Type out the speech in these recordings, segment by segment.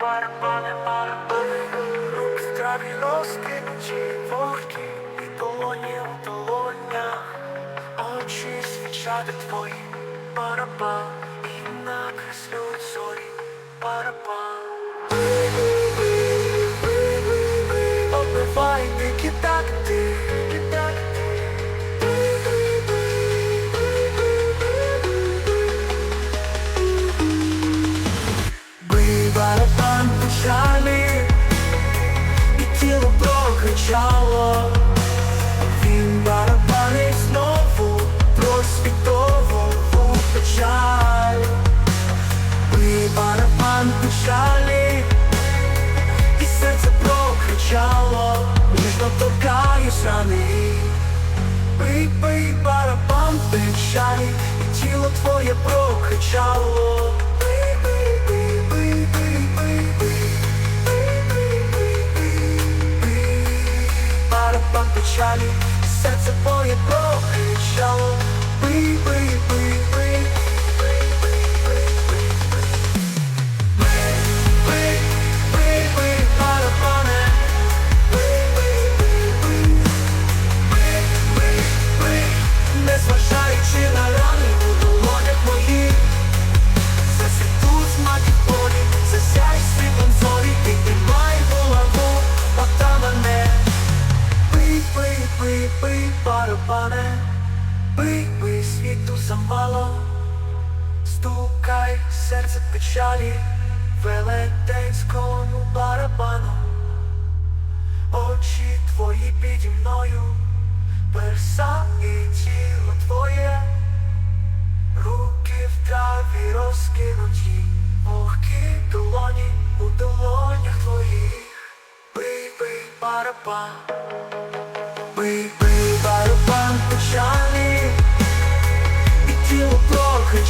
Барабани, барабани, рук страві розкинучі вогні і долоні у долонях, очі свічати твої, барабан. І накреслють зорі, барабан. Оббивай дикі такти. Печалі І серце прокричало Ніжно торкаюсь рани. Бий, бий, барабан печалі І тіло твоє прокричало. Бий, бий, замало Стукай, серце печалі Велетенському барабану. Очі твої піді мною Перса і тіло твоє. Руки в траві розкинуті, вогкі долоні у долонях твоїх. Бий, бий, барабан, бий, бий,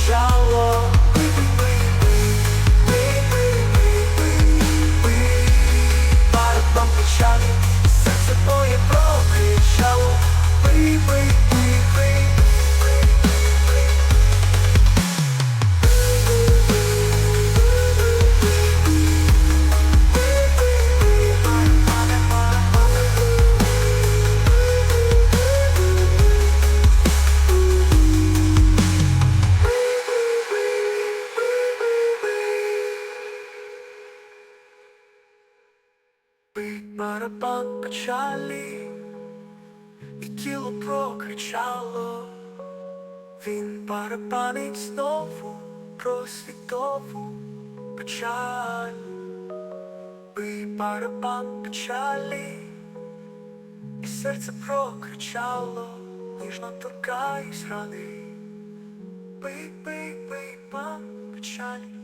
лежало. Пару печалі, серце твоє прокричало. Барабан печалі, і тіло прокричало, він барабанить знову про світову печаль. Бий барабан печалі, і серце прокричало, ніжно торкаюсь рани. Бий, бий, бий, бан печалі.